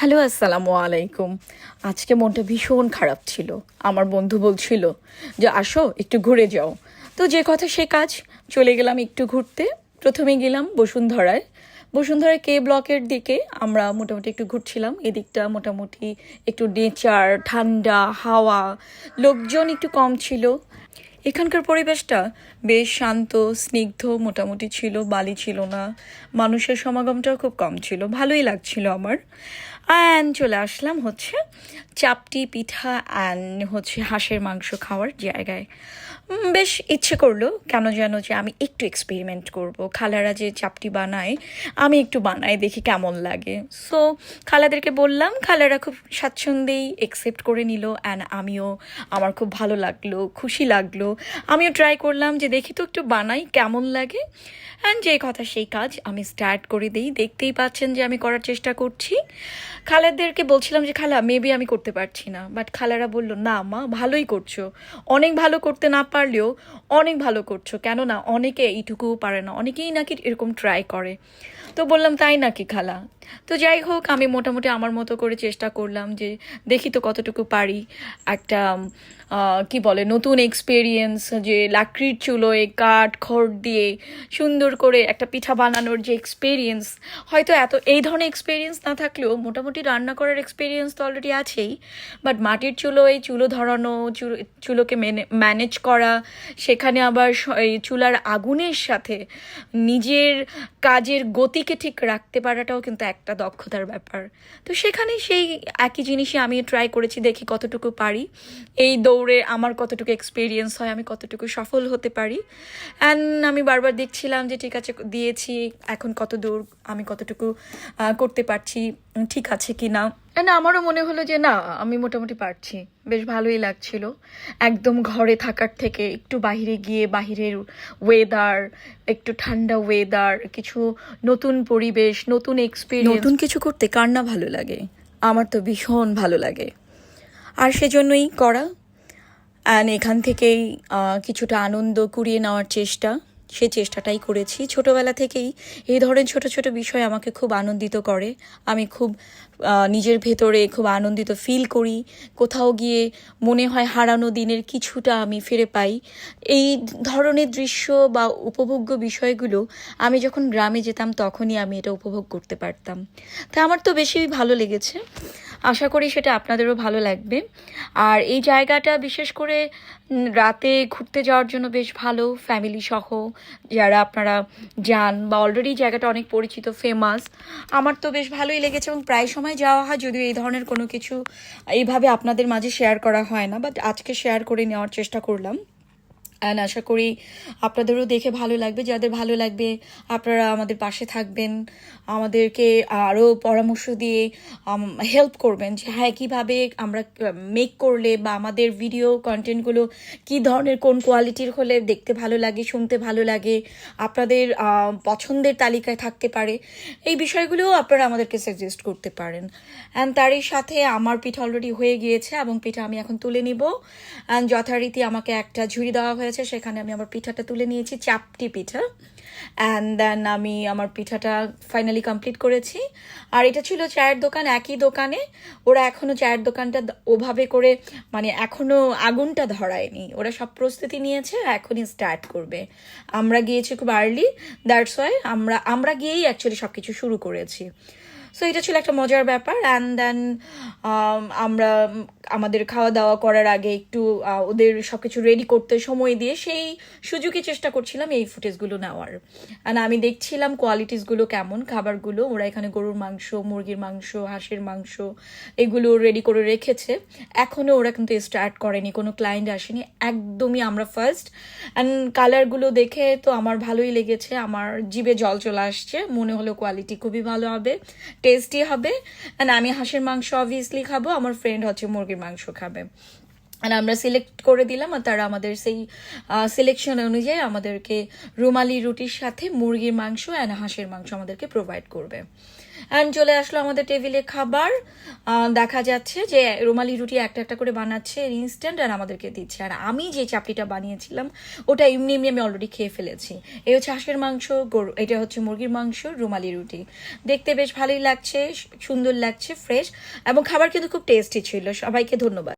Hello, আসসালামু আলাইকুম। আজকে মনটা ভীষণ খারাপ ছিল। আমার বন্ধু বলছিল যে, আসো, একটু ঘুরে যাও। তো যে কথা সে কাজ, চলে গেলাম একটু ঘুরতে। প্রথমে গেলাম বসুন্ধরায়। বসুন্ধরায় কে ব্লকের দিকে, আমরা মোটামুটি একটু ঘুরছিলাম। এদিকটা মোটামুটি একটু নেচার, ঠান্ডা, হাওয়া, লোকজন একটু কম ছিল। এখানকার পরিবেশটা বেশ শান্ত, স্নিগ্ধ, মোটামুটি ছিল, বালি ছিল না। মানুষের সমাগমটাও খুব কম ছিল। ভালোই লাগছিল আমার। অ্যান্ড চলে আসলাম হচ্ছে চাপটি পিঠা অ্যান্ড হচ্ছে হাঁসের মাংস খাওয়ার জায়গায়। বেশ ইচ্ছে করল কেন যেন যে আমি একটু এক্সপেরিমেন্ট করব। খালারা যে চাপটি বানায়, আমি একটু বানাই, দেখি কেমন লাগে। সো খালাদেরকে বললাম, খালারা খুব স্বাচ্ছন্দ্যেই একসেপ্ট করে নিল অ্যান্ড আমিও, আমার খুব ভালো লাগল, খুশি লাগল। আমিও ট্রাই করলাম যে দেখি তো একটু বানাই, কেমন লাগে। অ্যান্ড যে কথা সেই কাজ আমি স্টার্ট করে দিই। দেখতেই পাচ্ছেন যে আমি করার চেষ্টা করছি। খালাদেরকে বলছিলাম যে, খালা মেবি আমি করতে পারছি না। বাট খালারা বলল, না মা, ভালোই করছ। অনেক ভালো করতে না পারলেও অনেক ভালো করছ। কেননা অনেকে এইটুকুও পারে না, অনেকেই নাকি এরকম ট্রাই করে। তো বললাম, তাই নাকি খালা? তো যাই হোক, আমি মোটামুটি আমার মতো করে চেষ্টা করলাম যে দেখি তো কতটুকু পারি। একটা কি বলে, নতুন এক্সপিরিয়েন্স যে লাকড়ির চুলোয় কাঠ, খড় দিয়ে সুন্দর করে একটা পিঠা বানানোর যে এক্সপিরিয়েন্স হয়তো এত, এই ধরনের এক্সপিরিয়েন্স না থাকলেও মোটামুটি রান্না করার এক্সপিরিয়েন্স তো অলরেডি আছেই। বাট মাটির চুলোয় চুলো ধরানো, চুলো, চুলোকে মেনে ম্যানেজ করা, সেখানে আবার এই চুলার আগুনের সাথে নিজের কাজের গতিকে ঠিক রাখতে পারাটাও কিন্তু একটা দক্ষতার ব্যাপার। তো সেখানে সেই একই জিনিসই আমি ট্রাই করেছি, দেখি কতটুকু পারি। এই দৌড়ে আমার কতটুকু এক্সপিরিয়েন্স হয়, আমি কতটুকু সফল হতে পারি। অ্যান্ড আমি বারবার দেখছিলাম যে, ঠিক আছে, দিয়েছি, এখন কত দূর আমি কতটুকু করতে পারছি। ঠিক আছে কি না? না আমারও মনে হলো যে না আমি মোটামুটি পারছি। বেশ ভালোই লাগছিল। একদম ঘরে থাকার থেকে একটু বাইরে গিয়ে বাহিরের ওয়েদার একটু ঠান্ডা ওয়েদার কিছু নতুন পরিবেশ নতুন এক্সপিরিয়েন্স নতুন কিছু করতে কার না ভালো লাগে? আমার তো ভীষণ ভালো লাগে। আর সেজন্যই করা। অ্যান্ড এখান থেকেই কিছুটা আনন্দ কুড়িয়ে নেওয়ার চেষ্টা। সে চেষ্টাটাই করেছি। ছোটবেলা থেকেই এই ধরনের ছোট ছোট বিষয় আমাকে খুব আনন্দিত করে। আমি খুব নিজের ভেতরে খুব আনন্দিত ফিল করি। কোথাও গিয়ে মনে হয় হারানো দিনের কিছুটা আমি ফিরে পাই। এই ধরনের দৃশ্য বা উপভোগ্য বিষয়গুলো আমি যখন গ্রামে যেতাম তখনই আমি এটা উপভোগ করতে পারতাম। তাই আমার তো বেশি ভালো লেগেছে। আশা করি সেটা আপনাদেরও ভালো লাগবে। আর এই জায়গাটা বিশেষ করে রাতে ঘুরতে যাওয়ার জন্য বেশ ভালো ফ্যামিলি সহ যারা আপনারা যান বা অলরেডি জায়গাটা অনেক পরিচিত ফেমাস আমার তো বেশ ভালোই লেগেছে এবং প্রায় সময় যাওয়া হয়, যদিও এই ধরনের কোনো কিছু এইভাবে আপনাদের মাঝে শেয়ার করা হয় না বাট আজকে শেয়ার করে নেওয়ার চেষ্টা করলাম। অ্যান্ড আশা করি আপনাদেরও দেখে ভালো লাগবে। যাদের ভালো লাগবে, আপনারা আমাদের পাশে থাকবেন। আমাদেরকে আরও পরামর্শ দিয়ে হেল্প করবেন যে হ্যাঁ কীভাবে আমরা মেক করলে বা আমাদের ভিডিও কন্টেন্টগুলো কী ধরনের, কোন কোয়ালিটির হলে দেখতে ভালো লাগে, শুনতে ভালো লাগে, আপনাদের পছন্দের তালিকায় থাকতে পারে, এই বিষয়গুলোও আপনারা আমাদেরকে সাজেস্ট করতে পারেন। অ্যান্ড তারই সাথে আমার পিঠা অলরেডি হয়ে গিয়েছে এবং পিঠা আমি এখন তুলে নিব। অ্যান্ড যথারীতি আমাকে একটা ঝুড়ি দেওয়া হয়েছে। সেখানে আমি আমার পিঠাটা তুলে নিয়েছি, চাপটি পিঠা। অ্যান্ড দেন আমি আমার পিঠাটা ফাইনালি কমপ্লিট করেছি। আর এটা ছিল চায়ের দোকান, একই দোকানে। ওরা এখনও চায়ের দোকানটা ওভাবে করে মানে এখনও আগুনটা ধরায়নি। ওরা সব প্রস্তুতি নিয়েছে, এখনই স্টার্ট করবে। আমরা গিয়েছি খুব আর্লি দ্যাটস ওয়াই আমরা আমরা গিয়েই অ্যাকচুয়ালি সব কিছু শুরু করেছি। সো এটা ছিল একটা মজার ব্যাপার। অ্যান্ড দেন আমরা আমাদের খাওয়া দাওয়া করার আগে একটু ওদের সব কিছু রেডি করতে সময় দিয়ে সেই সুযোগই চেষ্টা করছিলাম এই ফুটেজগুলো নেওয়ার। অ্যান্ড আমি দেখছিলাম কোয়ালিটিসগুলো কেমন, খাবারগুলো। ওরা এখানে গরুর মাংস, মুরগির মাংস, হাঁসের মাংস, এগুলো রেডি করে রেখেছে। এখনও ওরা কিন্তু স্টার্ট করেনি, কোনো ক্লায়েন্ট আসেনি। একদমই আমরা ফার্স্ট অ্যান্ড কালারগুলো দেখে তো আমার ভালোই লেগেছে। আমার জিভে জল চলে আসছে। মনে হলো কোয়ালিটি খুবই ভালো হবে। টেস্টি হবে অ্যান্ড আমি হাঁসের মাংস অবভিয়াসলি খাব, আমার ফ্রেন্ড হচ্ছে মুরগির মাংস খাবে। আর আমরা সিলেক্ট করে দিলাম, আর তারা আমাদের সেই সিলেকশন অনুযায়ী আমাদেরকে রুমালি রুটির সাথে মুরগির মাংস অ্যান্ড হাঁসের মাংস আমাদেরকে প্রোভাইড করবে। অ্যান্ড চলে আসলো আমাদের টেবিলে খাবার। দেখা যাচ্ছে যে রুমালি রুটি একটা একটা করে বানাচ্ছে ইনস্ট্যান্ট আর আমাদেরকে দিচ্ছে। আর আমি যে চাপড়িটা বানিয়েছিলাম, ওটা এমনি এমনি আমি অলরেডি খেয়ে ফেলেছি। এই হচ্ছে হাঁসের মাংস, গরু, এটা হচ্ছে মুরগির মাংস, রুমালি রুটি। দেখতে বেশ ভালোই লাগছে, সুন্দর লাগছে ফ্রেশ এবং খাবার কিন্তু খুব টেস্টি ছিল। সবাইকে ধন্যবাদ।